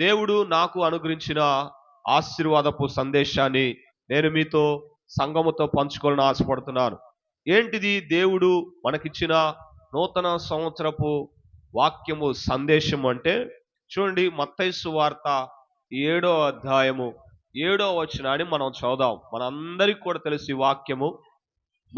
దేవుడు నాకు అనుగ్రహించిన ఆశీర్వాదపు సందేశాన్ని నేను మీతో సంఘముతో పంచుకోవాలని ఆశపడుతున్నాను. ఏంటిది? దేవుడు మనకిచ్చిన నూతన సంవత్సరపు వాక్యము సందేశం అంటే చూడండి మత్తైసు వార్త ఏడో అధ్యాయము ఏడో వచనాన్ని మనం చదుదాం మనందరికీ కూడా తెలిసి వాక్యము.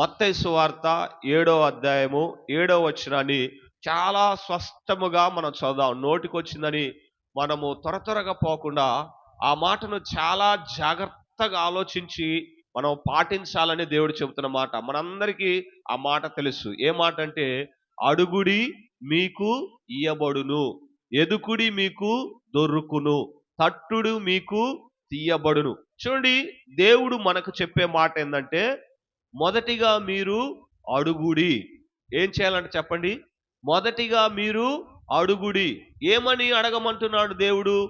మత్తైసు వార్త ఏడో అధ్యాయము ఏడో వచనాన్ని చాలా స్పష్టముగా మనం చదుదాం నోటికొచ్చిందని మనము త్వర త్వరగా పోకుండా ఆ మాటను చాలా జాగ్రత్తగా ఆలోచించి మనం పాటించాలని దేవుడు చెబుతున్న మాట. మనందరికీ ఆ మాట తెలుసు. ఏ మాట అంటే అడుగుడి మీకు ఇయ్యబడును ఎదుకుడి మీకు దొరుకును తట్టుడు మీకు తీయబడును. చూడండి దేవుడు మనకు చెప్పే మాట ఏంటంటే మొదటిగా మీరు అడుగుడి. ఏం చేయాలంటే చెప్పండి మొదటిగా మీరు అడుగుడి. ఏమని అడగమంటున్నాడు దేవుడు?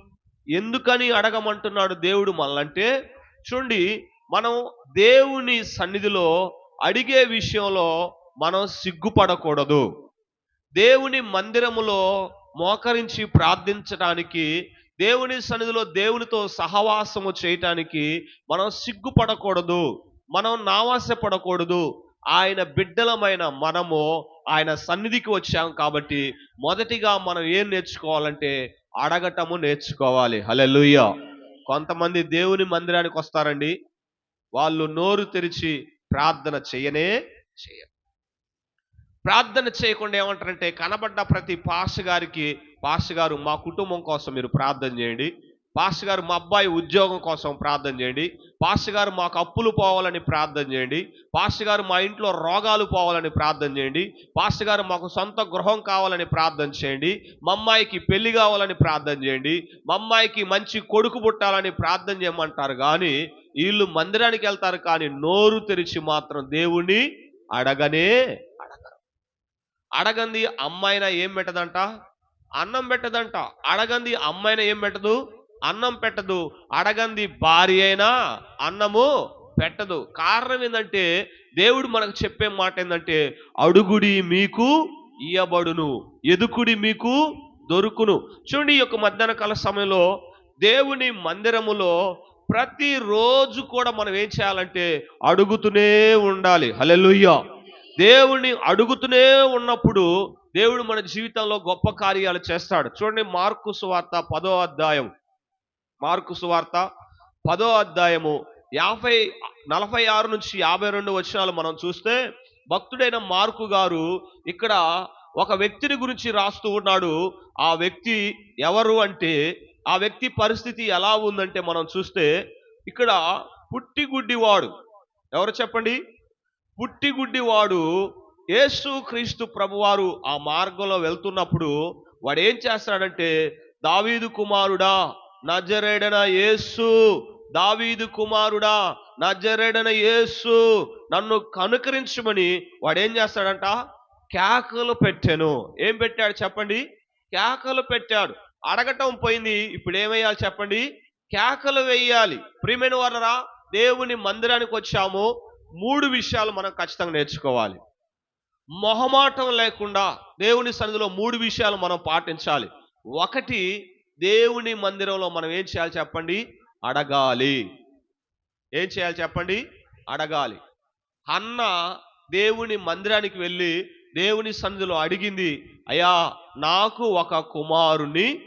ఎందుకని అడగమంటున్నాడు దేవుడు మళ్ళంటే చూడండి మనం దేవుని సన్నిధిలో అడిగే విషయంలో మనం సిగ్గుపడకూడదు. దేవుని మందిరములో మోకరించి ప్రార్థించడానికి దేవుని సన్నిధిలో దేవునితో సహవాసము చేయటానికి మనం సిగ్గుపడకూడదు. మనం నావాసపడకూడదు. ఆయన బిడ్డలమైన మనము ఆయన సన్నిధికి వచ్చాం కాబట్టి మొదటిగా మనం ఏం నేర్చుకోవాలంటే అడగటము నేర్చుకోవాలి. హలెలుయ్య కొంతమంది దేవుని మందిరానికి వస్తారండి. వాళ్ళు నోరు తెరిచి ప్రార్థన చేయనే చేయరు. ప్రార్థన చేయకుండా ఏమంటారంటే కనబడ్డ ప్రతి పాస్ గారికి పాస్ గారు మా కుటుంబం కోసం మీరు ప్రార్థన చేయండి. పాస్టర్ గారు మా అబ్బాయి ఉద్యోగం కోసం ప్రార్థన చేయండి. పాస్టర్ గారు మాకు అప్పులు పోవాలని ప్రార్థన చేయండి. పాస్టర్ గారు మా ఇంట్లో రోగాలు పోవాలని ప్రార్థన చేయండి. పాస్టర్ గారు మాకు సొంత గృహం కావాలని ప్రార్థన చేయండి. మా అమ్మాయికి పెళ్ళి కావాలని ప్రార్థన చేయండి. మా అమ్మాయికి మంచి కొడుకు పుట్టాలని ప్రార్థన చేయమంటారు. కానీ వీళ్ళు మందిరానికి వెళ్తారు. కానీ నోరు తెరిచి మాత్రం దేవుణ్ణి అడగనే అడగరు. అడగంది అమ్మాయిన ఏం పెట్టదంట? అన్నం పెట్టదంట. అడగంది అమ్మాయిన ఏం పెట్టదు? అన్నం పెట్టదు. అడగంది భార్య అయినా అన్నము పెట్టదు. కారణం ఏంటంటే దేవుడు మనకు చెప్పే మాట ఏంటంటే అడుగుడి మీకు ఇయ్యబడును ఎదుకుడి మీకు దొరుకును. చూడండి ఈ యొక్క మధ్యాహ్న కాల సమయంలో దేవుని మందిరములో ప్రతిరోజు కూడా మనం ఏం చేయాలంటే అడుగుతూనే ఉండాలి. హలెలుయ్య దేవుణ్ణి అడుగుతూనే ఉన్నప్పుడు దేవుడు మన జీవితంలో గొప్ప కార్యాలు చేస్తాడు. చూడండి మార్కు సువార్త పదో అధ్యాయం. మార్కు సువార్త పదో అధ్యాయము యాభై నలభై ఆరు నుంచి యాభై రెండు వచనాలు మనం చూస్తే భక్తుడైన మార్కు గారు ఇక్కడ ఒక వ్యక్తిని గురించి రాస్తూ ఉన్నాడు. ఆ వ్యక్తి ఎవరు అంటే ఆ వ్యక్తి పరిస్థితి ఎలా ఉందంటే మనం చూస్తే ఇక్కడ పుట్టిగుడ్డివాడు. ఎవరు చెప్పండి? పుట్టిగుడ్డివాడు యేసు క్రీస్తు ప్రభువారు ఆ మార్గంలో వెళ్తున్నప్పుడు వాడు ఏం చేస్తాడంటే దావీదు కుమారుడా నజరేడన యేసు దావీదు కుమారుడా నజరేడన యేసు నన్ను కనుకరించమని వాడు ఏం చేస్తాడంట? కేకలు పెట్టాను. ఏం పెట్టాడు చెప్పండి? కేకలు పెట్టాడు. అడగటం పోయింది. ఇప్పుడు ఏమేయాలి చెప్పండి? కేకలు వేయాలి. ప్రియమైన వారరా దేవుని మందిరానికి వచ్చాము. మూడు విషయాలు మనం ఖచ్చితంగా నేర్చుకోవాలి. మొహమాటం లేకుండా దేవుని సన్నిధిలో మూడు విషయాలు మనం పాటించాలి. ఒకటి దేవుని మందిరంలో మనం ఏం చేయాలి చెప్పండి? అడగాలి. ఏం చేయాలి చెప్పండి? అడగాలి. అన్న దేవుని మందిరానికి వెళ్ళి దేవుని సన్నిధిలో అడిగింది అయ్యా నాకు ఒక కుమారుని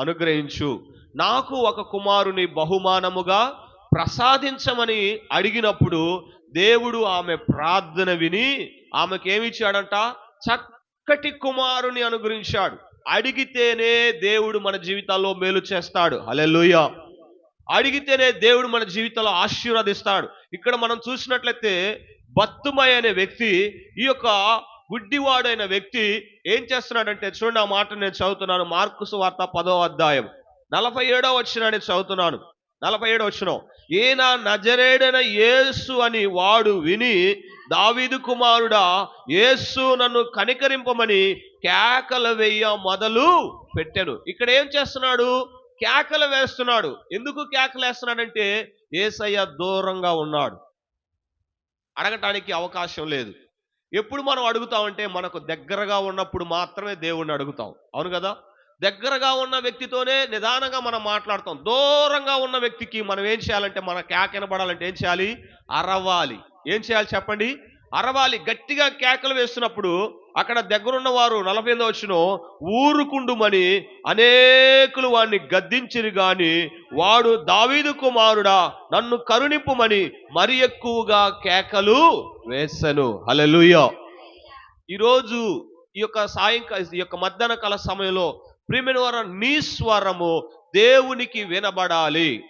అనుగ్రహించు. నాకు ఒక కుమారుని బహుమానముగా ప్రసాదించమని అడిగినప్పుడు దేవుడు ఆమె ప్రార్థన విని ఆమెకేమిచ్చాడంట ఇచ్చాడంట? చక్కటి కుమారుని అనుగ్రహించాడు. అడిగితేనే దేవుడు మన జీవితాల్లో మేలు చేస్తాడు. అలెలుయ అడిగితేనే దేవుడు మన జీవితంలో ఆశీర్వదిస్తాడు. ఇక్కడ మనం చూసినట్లయితే బత్తుమయ్య అనే వ్యక్తి ఈ యొక్క గుడ్డివాడైన వ్యక్తి ఏం చేస్తున్నాడంటే చూడండి ఆ మాట నేను చదువుతున్నాను. మార్కుసు వార్త పదో అధ్యాయం. నలభై ఏడో వచ్చిన నేను చదువుతున్నాను. నలభై ఏడు వచ్చిన ఈయన నజరేడన యేసు అని వాడు విని దావీదు కుమారుడా యేసు నన్ను కనికరింపమని కేకలు వెయ్య మొదలు పెట్టాను ఇక్కడ ఏం చేస్తున్నాడు? కేకలు వేస్తున్నాడు. ఎందుకు కేకలు వేస్తున్నాడంటే ఏసయ్య దూరంగా ఉన్నాడు. అడగటానికి అవకాశం లేదు. ఎప్పుడు మనం అడుగుతామంటే మనకు దగ్గరగా ఉన్నప్పుడు మాత్రమే దేవుణ్ణి అడుగుతాం. అవును కదా? దగ్గరగా ఉన్న వ్యక్తితోనే నిదానంగా మనం మాట్లాడతాం. దూరంగా ఉన్న వ్యక్తికి మనం ఏం చేయాలంటే మన కేక వినబడాలంటే ఏం చేయాలి? అరవాలి. ఏం చేయాలి చెప్పండి? అరవాలి. గట్టిగా కేకలు వేస్తున్నప్పుడు అక్కడ దగ్గరున్న వారు నలభై ఎనిమిది వచ్చిన ఊరుకుండుమని అనేకులు వాడిని గద్దించిరు గాని వాడు దావీదు కుమారుడా నన్ను కరుణింపుమని మరి ఎక్కువగా కేకలు వేసను. హలలుయ ఈరోజు ఈ యొక్క సాయంకాల ఈ యొక్క మధ్యాహ్న కాల సమయంలో ప్రియమైన వారు నీ స్వరము దేవునికి వినబడాలి.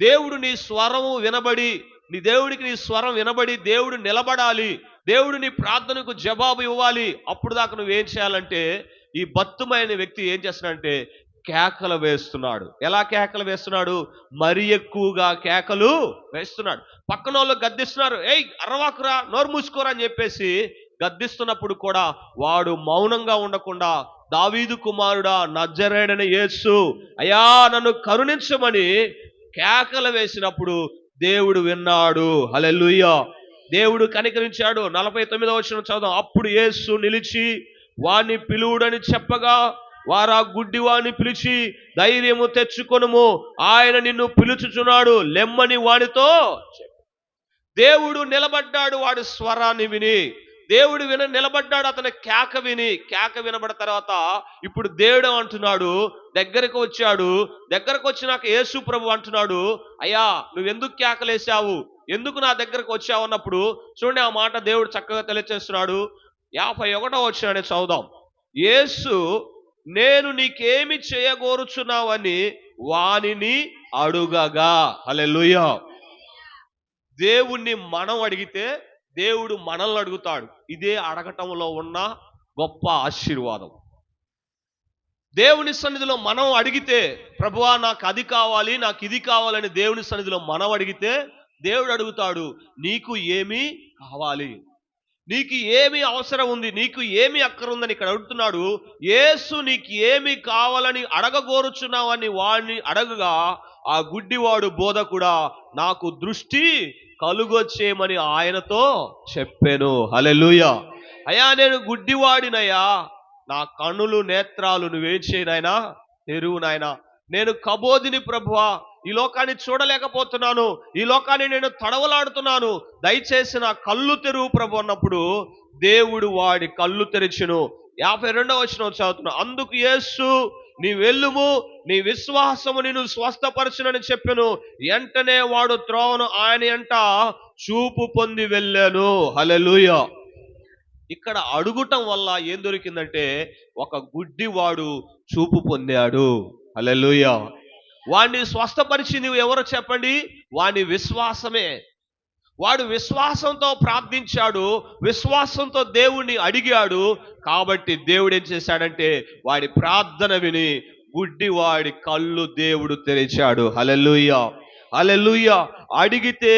దేవుడు నీ స్వరము వినబడి నీ దేవుడికి నీ స్వరం వినబడి దేవుడు నిలబడాలి. దేవుడు నీ ప్రార్థనకు జవాబు ఇవ్వాలి. అప్పుడు దాకా నువ్వేం చేయాలంటే ఈ బత్తుమైన వ్యక్తి ఏం చేస్తున్నాడంటే కేకలు వేస్తున్నాడు. ఎలా కేకలు వేస్తున్నాడు? మరి ఎక్కువగా కేకలు వేస్తున్నాడు. పక్కన వాళ్ళు గద్దిస్తున్నారు ఏయ్ అరవాకురా నోరు మూసుకోరా అని చెప్పేసి గద్దిస్తున్నప్పుడు కూడా వాడు మౌనంగా ఉండకుండా దావీదు కుమారుడా నజరేడని యేసు. అయ్యా నన్ను కరుణించమని కేకలు వేసినప్పుడు దేవుడు విన్నాడు. హల్లెలూయా. దేవుడు కనికరించాడు. నలభై తొమ్మిదో వచ్చిన చదువు అప్పుడు యేసు నిలిచి వాణ్ణి పిలువుడని చెప్పగా వారా గుడ్డివాణ్ణి పిలిచి ధైర్యము తెచ్చుకొనుము. ఆయన నిన్ను పిలుచుచున్నాడు. లెమ్మని వాడితో దేవుడు నిలబడ్డాడు. వాడి స్వరాన్ని విని దేవుడు విన నిలబడ్డాడు అతని కేక విని కేక వినబడిన తర్వాత ఇప్పుడు దేవుడు అంటున్నాడు దగ్గరకు వచ్చాడు దగ్గరకు వచ్చినాక యేసు ప్రభు అంటున్నాడు అయ్యా నువ్వెందుకు కేకలేసావు ఎందుకు నా దగ్గరకు వచ్చావు అన్నప్పుడు చూడండి ఆ మాట దేవుడు చక్కగా తెలియచేస్తున్నాడు. యాభై ఒకటో వచ్చినాడే చదుదాం యేసు నేను నీకేమి చేయగోరుచున్నావని వానిని అడుగగా. అలెలుయ దేవుణ్ణి మనం అడిగితే దేవుడు మనల్ని అడుగుతాడు. ఇదే అడగటంలో ఉన్న గొప్ప ఆశీర్వాదం. దేవుని సన్నిధిలో మనం అడిగితే ప్రభువా నాకు అది కావాలి నాకు ఇది కావాలని దేవుని సన్నిధిలో మనం అడిగితే దేవుడు అడుగుతాడు నీకు ఏమి కావాలి? నీకు ఏమి అవసరం ఉంది? నీకు ఏమి అక్కరుందని ఇక్కడ అడుగుతున్నాడు. ఏసు నీకు ఏమి కావాలని అడగగోరుచున్నావని వాడిని అడగగా ఆ గుడ్డివాడు బోధకుడా నాకు దృష్టి కలుగొచ్చేయమని ఆయనతో చెప్పాను. హలెలుయ అయ్యా నేను గుడ్డివాడినయ్యా. నా కన్నులు నేత్రాలు నువ్వేం చేయనాయనా తెరువు నాయనా. నేను కబోదిని ప్రభువా. ఈ లోకాన్ని చూడలేకపోతున్నాను. ఈ లోకాన్ని నేను తడవలాడుతున్నాను. దయచేసి నా కళ్ళు తెరువు ప్రభు అన్నప్పుడు దేవుడు వాడి కళ్ళు తెరిచును. యాభై రెండవ వచ్చిన చదువుతున్నా. అందుకు యేసు నీ వెళ్ళుము నీ విశ్వాసము నిన్ను స్వస్థపరచునని చెప్పాను. వెంటనే వాడు త్రోవను ఆయన ఎంట చూపు పొంది వెళ్ళాను. హల్లెలూయా. ఇక్కడ అడుగుటం వల్ల ఏం దొరికిందంటే ఒక గుడ్డివాడు చూపు పొందాడు. హల్లెలూయా. వాడిని స్వస్థపరిచింది ఎవరో చెప్పండి? వాని విశ్వాసమే. వాడు విశ్వాసంతో ప్రార్థించాడు విశ్వాసంతో దేవుణ్ణి అడిగాడు. కాబట్టి దేవుడు ఏం చేశాడంటే వాడి ప్రార్థన విని గుడ్డి వాడి కళ్ళు దేవుడు తెరిచాడు. హలెలుయ్య హలెలుయ్య అడిగితే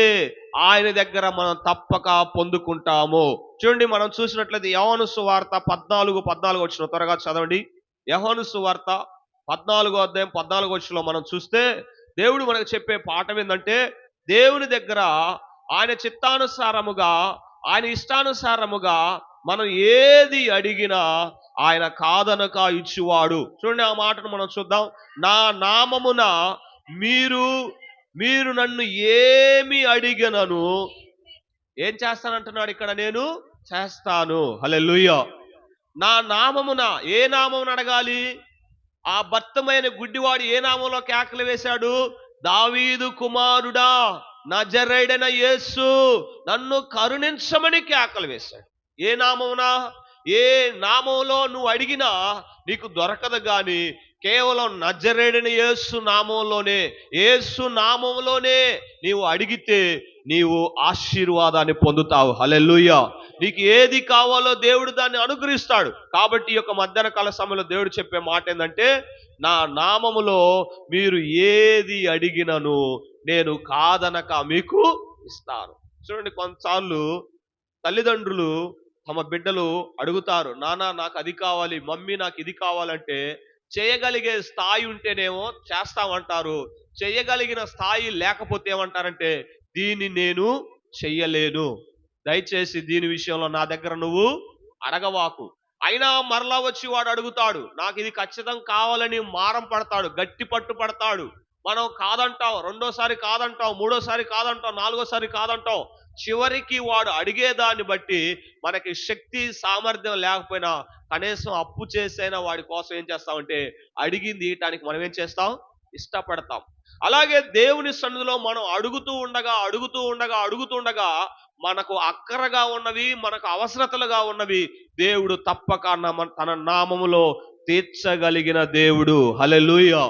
ఆయన దగ్గర మనం తప్పక పొందుకుంటాము. చూడండి మనం చూసినట్లయితే యవను సువార్త పద్నాలుగు పద్నాలుగు వచ్చిన త్వరగా చదవండి. యవను సువార్త పద్నాలుగో అధ్యాయం పద్నాలుగో వచ్చిలో మనం చూస్తే దేవుడు మనకు చెప్పే పాఠం ఏంటంటే దేవుని దగ్గర ఆయన చిత్తానుసారముగా ఆయన ఇష్టానుసారముగా మనం ఏది అడిగినా ఆయన కాదనక ఇచ్చువాడు. చూడండి ఆ మాటను మనం చూద్దాం. నా నామమున మీరు మీరు నన్ను ఏమి అడిగినను ఏం చేస్తానంటున్నాడు ఇక్కడ నేను? చేస్తాను. హల్లెలూయా. నా నామమున ఏ నామమున అడగాలి? ఆ భర్తమైన గుడ్డివాడు ఏ నామంలో కేకలు వేశాడు? దావీదు కుమారుడా. నజరైడన యేసు నన్ను కరుణించమని కేకలు వేశాడు. ఏ నామమునా? ఏ నామంలో నువ్వు అడిగినా నీకు దొరకదు గాని కేవలం నజరేడిన యేసు నామంలోనే యేసు నామంలోనే నీవు అడిగితే నీవు ఆశీర్వాదాన్ని పొందుతావు. హల్లెలూయా. నీకు ఏది కావాలో దేవుడు దాన్ని అనుగ్రహిస్తాడు. కాబట్టి ఈ యొక్క మధ్యాహ్న కాల సమయంలో దేవుడు చెప్పే మాట ఏంటంటే నా నామములో మీరు ఏది అడిగినను నేను కాదనక మీకు ఇస్తాను. చూడండి కొన్నిసార్లు తల్లిదండ్రులు తమ బిడ్డలు అడుగుతారు నానా నాకు అది కావాలి మమ్మీ నాకు ఇది కావాలంటే చేయగలిగే స్థాయి ఉంటేనేమో చేస్తామంటారు చేయగలిగిన స్థాయి లేకపోతే ఏమంటారంటే దీన్ని నేను చెయ్యలేను. దయచేసి దీని విషయంలో నా దగ్గర నువ్వు అడగవాకు అయినా మరలా వచ్చి వాడు అడుగుతాడు నాకు ఇది ఖచ్చితం కావాలని మారం పడతాడు గట్టి పట్టు పడతాడు మనం కాదంటాం రెండోసారి కాదంటాం మూడోసారి కాదంటాం నాలుగోసారి కాదంటాం చివరికి వాడు అడిగేదాన్ని బట్టి మనకి శక్తి సామర్థ్యం లేకపోయినా కనీసం అప్పు చేసైనా వాడి కోసం ఏం చేస్తామంటే అడిగింది ఇయటానికి మనం ఏం చేస్తాం? ఇష్టపడతాం. అలాగే దేవుని సన్నిధిలో మనం అడుగుతూ ఉండగా అడుగుతూ ఉండగా అడుగుతూ ఉండగా మనకు అక్కరగా ఉన్నవి మనకు అవసరతలుగా ఉన్నవి దేవుడు తప్పక నమ- తన నామములో తీర్చగలిగిన దేవుడు. హలెలుయ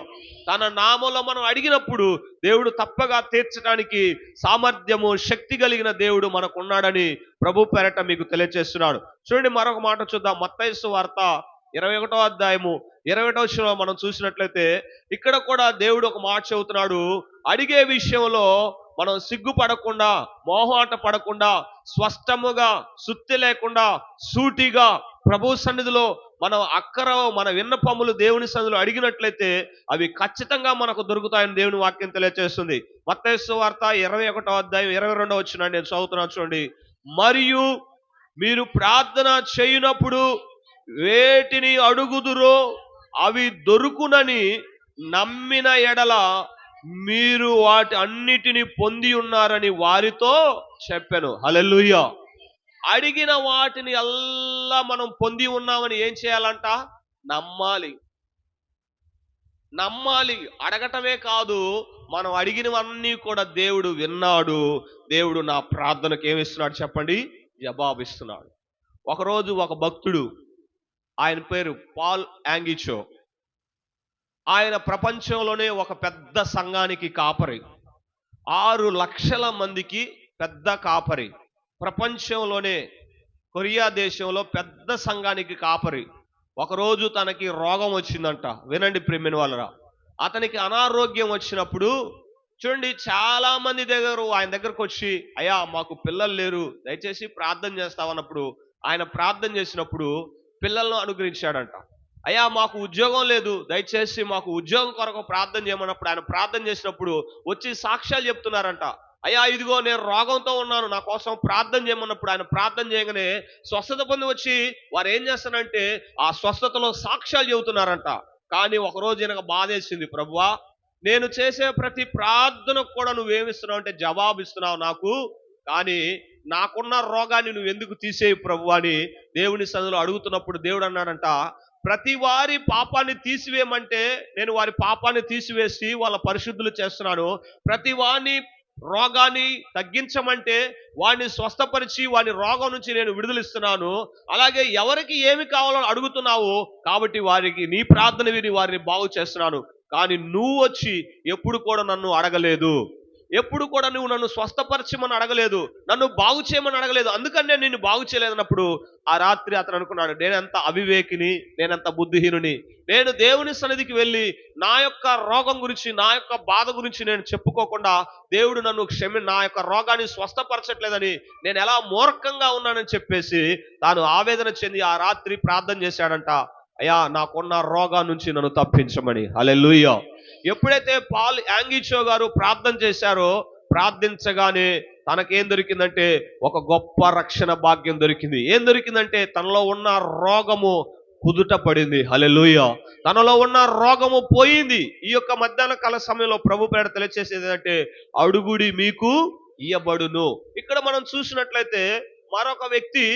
తన నామంలో మనం అడిగినప్పుడు దేవుడు తప్పగా తీర్చడానికి సామర్థ్యము శక్తి కలిగిన దేవుడు మనకు ఉన్నాడని ప్రభు పేరట మీకు తెలియజేస్తున్నాడు చూడండి మరొక మాట చూద్దాం. మత్తైసు వార్త ఇరవై ఒకటో అధ్యాయము. ఇరవై ఒకటో మనం చూసినట్లయితే ఇక్కడ కూడా దేవుడు ఒక మాట చెబుతున్నాడు. అడిగే విషయంలో మనం సిగ్గుపడకుండా మోహాట పడకుండా స్పష్టముగా సుత్తి లేకుండా సూటిగా ప్రభు సన్నిధిలో మనం అక్కర మన విన్నపములు దేవుని సన్నిధిలో అడిగినట్లయితే అవి ఖచ్చితంగా మనకు దొరుకుతాయని దేవుని వాక్యం తెలియజేస్తుంది మత్తైసు వార్త ఇరవై ఒకటో అధ్యాయం ఇరవై రెండో వచ్చిన నేను చదువుతున్నాను చూడండి. మరియు మీరు ప్రార్థన చేయునప్పుడు వేటిని అడుగుదురో అవి దొరుకునని నమ్మిన ఎడల మీరు వాటి అన్నిటిని పొంది ఉన్నారని వారితో చెప్పాను. హల్లెలూయా! అడిగిన వాటిని అల్లా మనం పొంది ఉన్నామని ఏం చేయాలంట? నమ్మాలి. నమ్మాలి. అడగటమే కాదు మనం అడిగినవన్నీ కూడా దేవుడు విన్నాడు. దేవుడు నా ప్రార్థనకు ఏమిస్తున్నాడు చెప్పండి? జవాబిస్తున్నాడు ఒకరోజు ఒక భక్తుడు ఆయన పేరు పాల్ యాంగిచో. ఆయన ప్రపంచంలోనే ఒక పెద్ద సంఘానికి కాపరి. ఆరు లక్షల మందికి పెద్ద కాపరి. ప్రపంచంలోనే కొరియా దేశంలో పెద్ద సంఘానికి కాపరి. ఒకరోజు తనకి రోగం వచ్చిందంట. వినండి ప్రేమిన వాళ్ళరా. అతనికి అనారోగ్యం వచ్చినప్పుడు చూడండి చాలా మంది దగ్గర ఆయన దగ్గరకు వచ్చి అయ్యా మాకు పిల్లలు లేరు. దయచేసి ప్రార్థన చేస్తామన్నప్పుడు ఆయన ప్రార్థన చేసినప్పుడు పిల్లలను అనుగ్రహించాడంట. అయ్యా మాకు ఉద్యోగం లేదు. దయచేసి మాకు ఉద్యోగం కొరకు ప్రార్థన చేయమన్నప్పుడు ఆయన ప్రార్థన చేసినప్పుడు వచ్చి సాక్ష్యాలు చెప్తున్నారంట. అయ్యా ఇదిగో నేను రోగంతో ఉన్నాను నా కోసం ప్రార్థన చేయమన్నప్పుడు ఆయన ప్రార్థన చేయగానే స్వస్థత పొంది వచ్చి వారు ఏం చేస్తారంటే ఆ స్వస్థతలో సాక్ష్యాలు చెబుతున్నారంట. కానీ ఒకరోజు ఈయనకు బాధేసింది ప్రభువా నేను చేసే ప్రతి ప్రార్థనకు కూడా నువ్వేమిస్తున్నావు అంటే జవాబు ఇస్తున్నావు నాకు కానీ నాకున్న రోగాన్ని నువ్వు ఎందుకు తీసేయి ప్రభు అని దేవుని సన్నిధిలో అడుగుతున్నప్పుడు దేవుడు అన్నాడంట ప్రతి వారి పాపాన్ని తీసివేయమంటే నేను వారి పాపాన్ని తీసివేసి వాళ్ళ పరిశుద్ధులు చేస్తున్నాను. ప్రతి వారిని రోగాన్ని తగ్గించమంటే వాడిని స్వస్థపరిచి వాడి రోగం నుంచి నేను విడుదలిస్తున్నాను. అలాగే ఎవరికి ఏమి కావాలో అడుగుతున్నావు కాబట్టి వారికి నీ ప్రార్థన విని వారిని బాగు చేస్తున్నాను. కానీ నువ్వు వచ్చి ఎప్పుడు కూడా నన్ను అడగలేదు. ఎప్పుడు కూడా నువ్వు నన్ను స్వస్థపరచమని అడగలేదు నన్ను బాగు చేయమని అడగలేదు. అందుకని నేను నిన్ను బాగు చేయలేదన్నప్పుడు ఆ రాత్రి అతను అనుకున్నాడు నేనెంత అవివేకిని నేనెంత బుద్ధిహీనుని నేను దేవుని సన్నిధికి వెళ్ళి నా యొక్క రోగం గురించి నా యొక్క బాధ గురించి నేను చెప్పుకోకుండా దేవుడు నన్ను క్షమి నా యొక్క రోగాన్ని స్వస్థపరచట్లేదని నేను ఎలా మూర్ఖంగా ఉన్నానని చెప్పేసి తాను ఆవేదన చెంది ఆ రాత్రి ప్రార్థన చేశాడంట. అయ్యా నాకున్న రోగం నుంచి నన్ను తప్పించమని. హల్లెలూయా. ఎప్పుడైతే పాల్ యాంగిచో గారు ప్రార్థన చేశారో ప్రార్థించగానే తనకేం దొరికిందంటే ఒక గొప్ప రక్షణ భాగ్యం దొరికింది. ఏం దొరికిందంటే తనలో ఉన్న రోగము కుదుట పడింది. హలెలుయ తనలో ఉన్న రోగము పోయింది. ఈ యొక్క మధ్యాహ్న కాల సమయంలో ప్రభు పేడ తెలియచేసేది ఏంటంటే అడుగుడి మీకు ఇయ్యబడును. ఇక్కడ మనం చూసినట్లయితే మరొక వ్యక్తి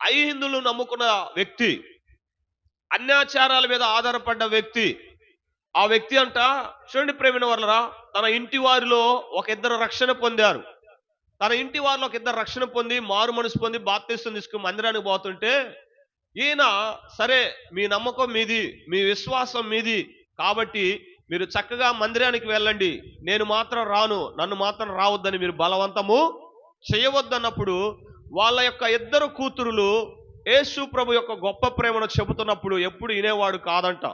ఐహిందులు నమ్ముకున్న వ్యక్తి అన్యాచారాల మీద ఆధారపడ్డ వ్యక్తి. ఆ వ్యక్తి అంట చూడండి ప్రేమిన వలరా తన ఇంటి వారిలో ఒక ఇద్దరు రక్షణ పొందారు. తన ఇంటి వారిలో ఒక ఇద్దరు రక్షణ పొంది మారు మనసు పొంది బాప్తీసం తీసుకుని మందిరానికి పోతుంటే ఈయన సరే మీ నమ్మకం మీది మీ విశ్వాసం మీది కాబట్టి మీరు చక్కగా మందిరానికి వెళ్ళండి. నేను మాత్రం రాను నన్ను మాత్రం రావద్దని మీరు బలవంతము చేయవద్దన్నప్పుడు వాళ్ళ యొక్క ఇద్దరు కూతురులు యేసు ప్రభు యొక్క గొప్ప ప్రేమను చెబుతున్నప్పుడు ఎప్పుడు వినేవాడు కాదంట.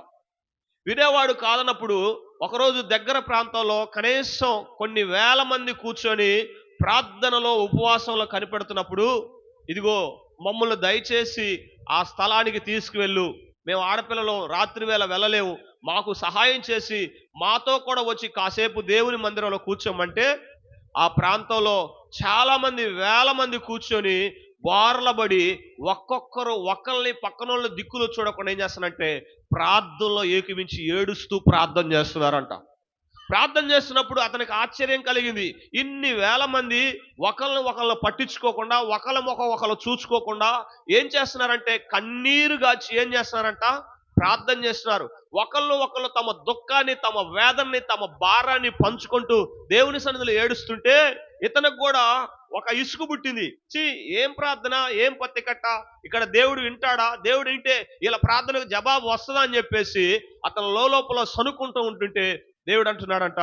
వినేవాడు కాదన్నప్పుడు ఒకరోజు దగ్గర ప్రాంతంలో కనీసం కొన్ని వేల మంది కూర్చొని ప్రార్థనలో ఉపవాసంలో కనిపెడుతున్నప్పుడు ఇదిగో మమ్మల్ని దయచేసి ఆ స్థలానికి తీసుకువెళ్ళు. మేము ఆడపిల్లలు రాత్రి వేళ వెళ్ళలేము మాకు సహాయం చేసి మాతో కూడా వచ్చి కాసేపు దేవుని మందిరంలో కూర్చోమంటే ఆ ప్రాంతంలో చాలామంది వేల మంది కూర్చొని బోర్లబడి ఒక్కొక్కరు ఒకళ్ళని పక్కనోళ్ళ దిక్కులు చూడకుండా ఏం చేస్తానంటే ప్రార్థనలో ఏకమించి ఏడుస్తూ ప్రార్థన చేస్తున్నారంట. ప్రార్థన చేస్తున్నప్పుడు అతనికి ఆశ్చర్యం కలిగింది. ఇన్ని వేల మంది ఒకళ్ళని ఒకళ్ళు పట్టించుకోకుండా ఒకళ్ళ ముఖం ఒకళ్ళు చూసుకోకుండా ఏం చేస్తున్నారంటే కన్నీరు గాచి ఏం చేస్తున్నారంట? ప్రార్థన చేస్తున్నారు. ఒకళ్ళు ఒకళ్ళు తమ దుఃఖాన్ని తమ వేదనని తమ భారాన్ని పంచుకుంటూ దేవుని సన్నిధిలో ఏడుస్తుంటే ఇతనికి కూడా ఒక ఇసుకు పుట్టింది. చి ఏం ప్రార్థన ఏం పత్తి కట్ట? ఇక్కడ దేవుడు వింటాడా? దేవుడు వింటే ఇలా ప్రార్థనకు జవాబు వస్తుందా అని చెప్పేసి అతను లోపల సనుక్కుంటూ ఉంటుంటే దేవుడు అంటున్నాడంట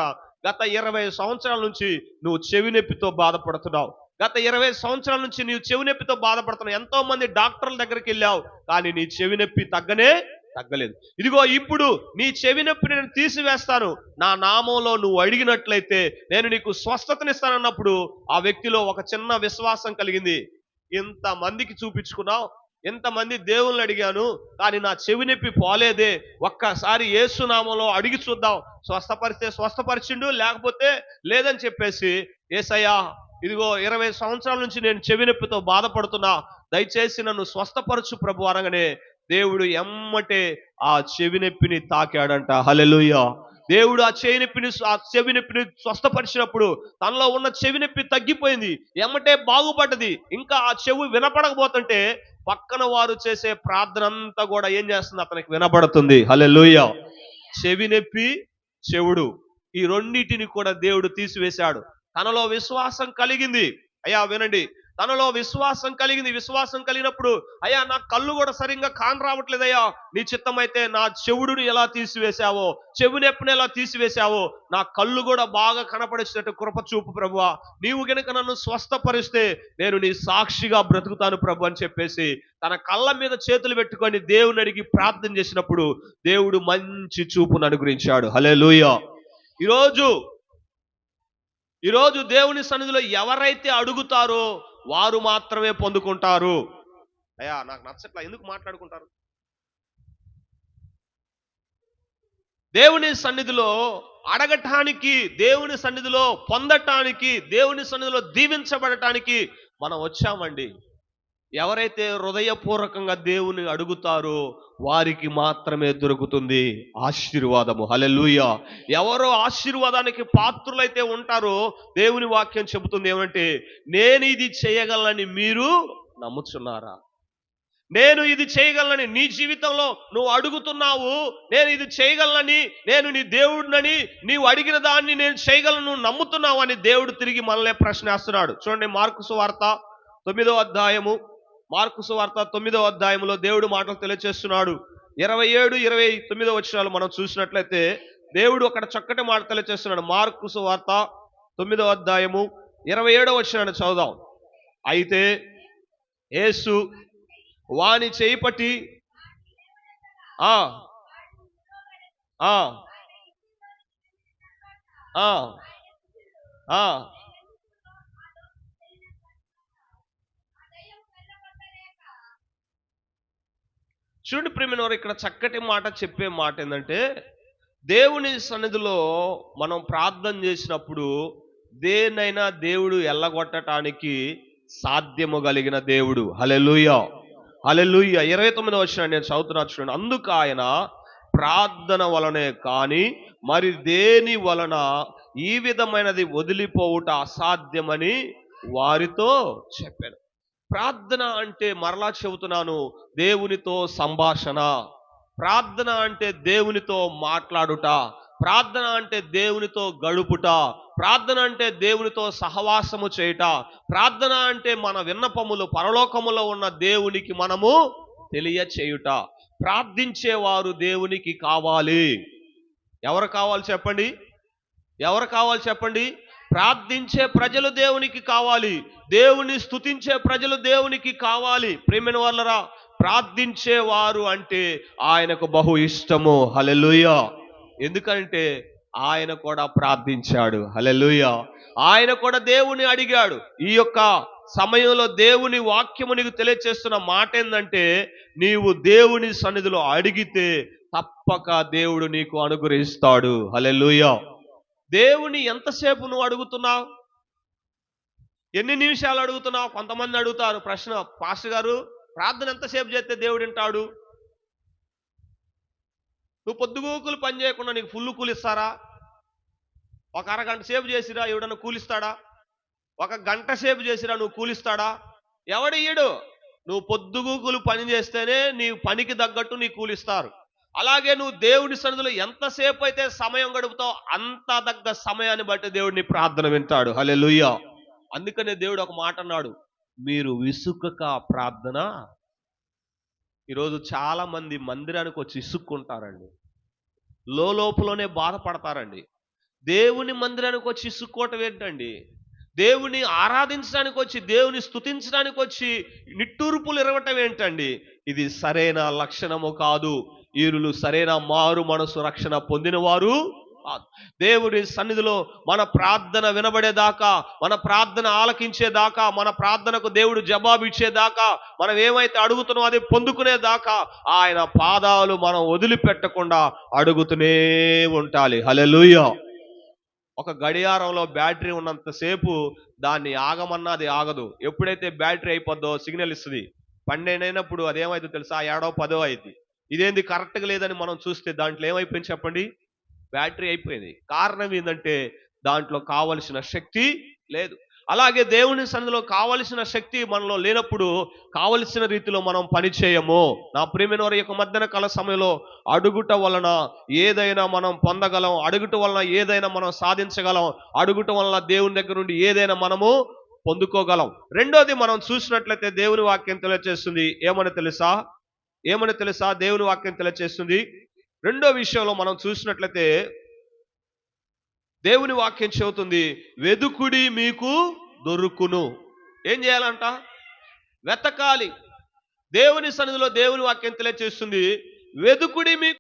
గత ఇరవై సంవత్సరాల నుంచి నువ్వు చెవినొప్పితో బాధపడుతున్నావు. గత ఇరవై సంవత్సరాల నుంచి నీవు చెవినొప్పితో బాధపడుతున్నావు. ఎంతో మంది డాక్టర్ల దగ్గరికి వెళ్ళావు కానీ నీ చెవినొప్పి తగ్గనే తగ్గలేదు. ఇదిగో ఇప్పుడు నీ చెవినొప్పి నేను తీసివేస్తాను. నా నామంలో నువ్వు అడిగినట్లయితే నేను నీకు స్వస్థతనిస్తానన్నప్పుడు ఆ వ్యక్తిలో ఒక చిన్న విశ్వాసం కలిగింది. ఇంత మందికి చూపించుకున్నావు ఎంతమంది దేవుళ్ళని అడిగాను కానీ నా చెవి నొప్పి పోలేదే. ఒక్కసారి ఏసునామంలో అడిగి చూద్దాం. స్వస్థపరిస్తే స్వస్థపరిచిండు లేకపోతే లేదని చెప్పేసి ఏసయ్యా ఇదిగో ఇరవై సంవత్సరాల నుంచి నేను చెవి నొప్పితో బాధపడుతున్నా. దయచేసి నన్ను స్వస్థపరచు ప్రభు అనగానే దేవుడు ఎమ్మటే ఆ చెవి నొప్పిని తాకాడంట. హలెలుయ దేవుడు ఆ చెవి నొప్పిని ఆ చెవి నొప్పిని స్వస్థపరిచినప్పుడు తనలో ఉన్న చెవి నొప్పి తగ్గిపోయింది. ఎమ్మటే బాగుపడ్డది. ఇంకా ఆ చెవి వినపడకపోతుంటే పక్కన వారు చేసే ప్రార్థన అంతా కూడా ఏం చేస్తుంది? అతనికి వినపడుతుంది. హలెలుయ చెవి నొప్పి చెవుడు. ఈ రెండింటిని కూడా దేవుడు తీసివేశాడు. తనలో విశ్వాసం కలిగింది. అయ్యా వినండి. తనలో విశ్వాసం కలిగింది. విశ్వాసం కలిగినప్పుడు అయ్యా నా కళ్ళు కూడా సరిగ్గా కాన్ రావట్లేదయ్యా నీ చిత్తమైతే నా చెవుడుని ఎలా తీసివేశావో చెవి నొప్పిని ఎలా తీసివేశావో నా కళ్ళు కూడా బాగా కనపడేసినట్టు కృప చూపు ప్రభువా. నీవు గనుక నన్ను స్వస్థపరిస్తే నేను నీ సాక్షిగా బ్రతుకుతాను ప్రభు అని చెప్పేసి తన కళ్ళ మీద చేతులు పెట్టుకొని దేవుని అడిగి ప్రార్థన చేసినప్పుడు దేవుడు మంచి చూపును అనుగ్రహించాడు. హలే ఈరోజు ఈరోజు దేవుని సన్నిధిలో ఎవరైతే అడుగుతారో వారు మాత్రమే పొందుకుంటారు. అయ్యా నాకు నచ్చట్లా ఎందుకు మాట్లాడుకుంటారు? దేవుని సన్నిధిలో అడగటానికి దేవుని సన్నిధిలో పొందటానికి దేవుని సన్నిధిలో దీవించబడటానికి మనం వచ్చామండి. ఎవరైతే హృదయపూర్వకంగా దేవుని అడుగుతారో వారికి మాత్రమే దొరుకుతుంది ఆశీర్వాదము. హలెలుయ ఎవరో ఆశీర్వాదానికి పాత్రులైతే ఉంటారో దేవుని వాక్యం చెబుతుంది ఏమంటే నేను ఇది చేయగలనని మీరు నమ్ముచున్నారా? నేను ఇది చేయగలనని నీ జీవితంలో నువ్వు అడుగుతున్నావు నేను ఇది చేయగలనని నేను నీ దేవుడినని నీవు అడిగిన దాన్ని నేను చేయగలను నువ్వు నమ్ముతున్నావు అని దేవుడు తిరిగి మనలే ప్రశ్న వేస్తున్నాడు చూడండి మార్కు వార్త తొమ్మిదో అధ్యాయము. మార్కు సువార్త తొమ్మిదో అధ్యాయంలో దేవుడు మాటలు తెలియచేస్తున్నాడు. ఇరవై ఏడు ఇరవై తొమ్మిదో వచ్చినాలు మనం చూసినట్లయితే దేవుడు అక్కడ చక్కటి మాట తెలియచేస్తున్నాడు. మార్కు సువార్త తొమ్మిదో అధ్యాయము ఇరవై ఏడో వచ్చినాడు చదువుదాం. అయితే యేసు వాని చేయి ఆ ఆ ఆ చూడండి ప్రేమినవారు ఇక్కడ చక్కటి మాట చెప్పే మాట ఏంటంటే దేవుని సన్నిధిలో మనం ప్రార్థన చేసినప్పుడు దేనైనా దేవుడు ఎల్లగొట్టడానికి సాధ్యము కలిగిన దేవుడు. హలెలుయ హలెలుయ ఇరవై తొమ్మిది వచ్చిన నేను చదువుతున్నా చూడండి. అందుకు ఆయన ప్రార్థన వలనే కానీ మరి దేని వలన ఈ విధమైనది వదిలిపోవుట అసాధ్యమని వారితో చెప్పాను. ప్రార్థన అంటే మరలా చెబుతున్నాను దేవునితో సంభాషణ. ప్రార్థన అంటే దేవునితో మాట్లాడుట. ప్రార్థన అంటే దేవునితో గడుపుట. ప్రార్థన అంటే దేవునితో సహవాసము చేయుట. ప్రార్థన అంటే మన విన్నపములు పరలోకములో ఉన్న దేవునికి మనము తెలియచేయుట. ప్రార్థించేవారు దేవునికి కావాలి. ఎవరు కావాలి చెప్పండి? ఎవరు కావాలి చెప్పండి? ప్రార్థించే ప్రజలు దేవునికి కావాలి. దేవుని స్థుతించే ప్రజలు దేవునికి కావాలి. ప్రేమిన వాళ్ళరా ప్రార్థించేవారు అంటే ఆయనకు బహు ఇష్టము. హలెలుయ ఎందుకంటే ఆయన కూడా ప్రార్థించాడు. హలెలుయ ఆయన కూడా దేవుని అడిగాడు. ఈ యొక్క సమయంలో దేవుని వాక్యము నీకు తెలియచేస్తున్న మాట ఏంటంటే నీవు దేవుని సన్నిధిలో అడిగితే తప్పక దేవుడు నీకు అనుగ్రహిస్తాడు. హలెలుయ దేవుని ఎంతసేపు నువ్వు అడుగుతున్నావు? ఎన్ని నిమిషాలు అడుగుతున్నావు? కొంతమంది అడుగుతారు ప్రశ్న పాస్టర్ గారు ప్రార్థన ఎంతసేపు చేస్తే దేవుడు వింటాడు? నువ్వు పొద్దుగూకులు పని చేయకుండా నీకు ఫుల్ కూలిస్తారా? ఒక అరగంట సేపు చేసిరా ఎవడన్నా కూలిస్తాడా? ఒక గంట సేపు చేసిరా నువ్వు కూలిస్తాడా? ఎవడు ఈడు? నువ్వు పొద్దుగూకులు పని చేస్తేనే నీ పనికి తగ్గట్టు నీ కూలిస్తారు. అలాగే నువ్వు దేవుడి సన్నిధిలో ఎంతసేపు అయితే సమయం గడుపుతావు అంత తగ్గ సమయాన్ని బట్టి దేవుడిని ప్రార్థన వింటాడు. హలే అందుకనే దేవుడు ఒక మాట అన్నాడు. మీరు విసుకక ప్రార్థన. ఈరోజు చాలా మంది మందిరానికి వచ్చి ఇసుక్కుంటారండి. లోపలనే బాధపడతారండి. దేవుని మందిరానికి వచ్చి ఇసుక్కోవటం ఏంటండి? దేవుని ఆరాధించడానికి వచ్చి దేవుని స్థుతించడానికి వచ్చి నిట్టూర్పులు ఇరవటం ఏంటండి? ఇది సరైన లక్షణము కాదు. ఈరులు సరైన మారు మనసు రక్షణ పొందినవారు దేవుడి దేవుని సన్నిధిలో మన ప్రార్థన వినబడేదాకా మన ప్రార్థన ఆలకించేదాకా మన ప్రార్థనకు దేవుడు జవాబు ఇచ్చేదాకా మనం ఏమైతే అడుగుతున్నామో అది పొందుకునేదాకా ఆయన పాదాలు మనం వదిలిపెట్టకుండా అడుగుతూనే ఉండాలి. హల్లెలూయా! ఒక గడియారంలో బ్యాటరీ ఉన్నంతసేపు దాన్ని ఆగమన్నా అది ఆగదు. ఎప్పుడైతే బ్యాటరీ అయిపోద్దో సిగ్నల్ ఇస్తుంది. పన్నెండు అయినప్పుడు అదేమైందో తెలుసా? ఏడో పదో అయింది ఇదేంది కరెక్ట్గా లేదని మనం చూస్తే దాంట్లో ఏమైపోయింది చెప్పండి? బ్యాటరీ అయిపోయింది. కారణం ఏంటంటే దాంట్లో కావలసిన శక్తి లేదు. అలాగే దేవుని సన్నిధిలో కావలసిన శక్తి మనలో లేనప్పుడు కావలసిన రీతిలో మనం పనిచేయము నా ప్రేమైన వారి యొక్క మధ్యన కాల సమయంలో అడుగుట వలన ఏదైనా మనం పొందగలం అడుగుట వలన ఏదైనా మనం సాధించగలం అడుగుట వలన దేవుని దగ్గర నుండి ఏదైనా మనము పొందుకోగలం. రెండోది మనం చూసినట్లయితే దేవుని వాక్యం తెలియచేస్తుంది. ఏమని తెలుసా? ఏమని తెలుసా? దేవుని వాక్యం తెలియచేస్తుంది. రెండో విషయంలో మనం చూసినట్లయితే దేవుని వాక్యం చెబుతుంది వెదుకుడి మీకు దొరుకును. ఏం చేయాలంట? వెతకాలి. దేవుని సన్నిధిలో దేవుని వాక్యం తెలియచేస్తుంది. వెదుకుడి మీకు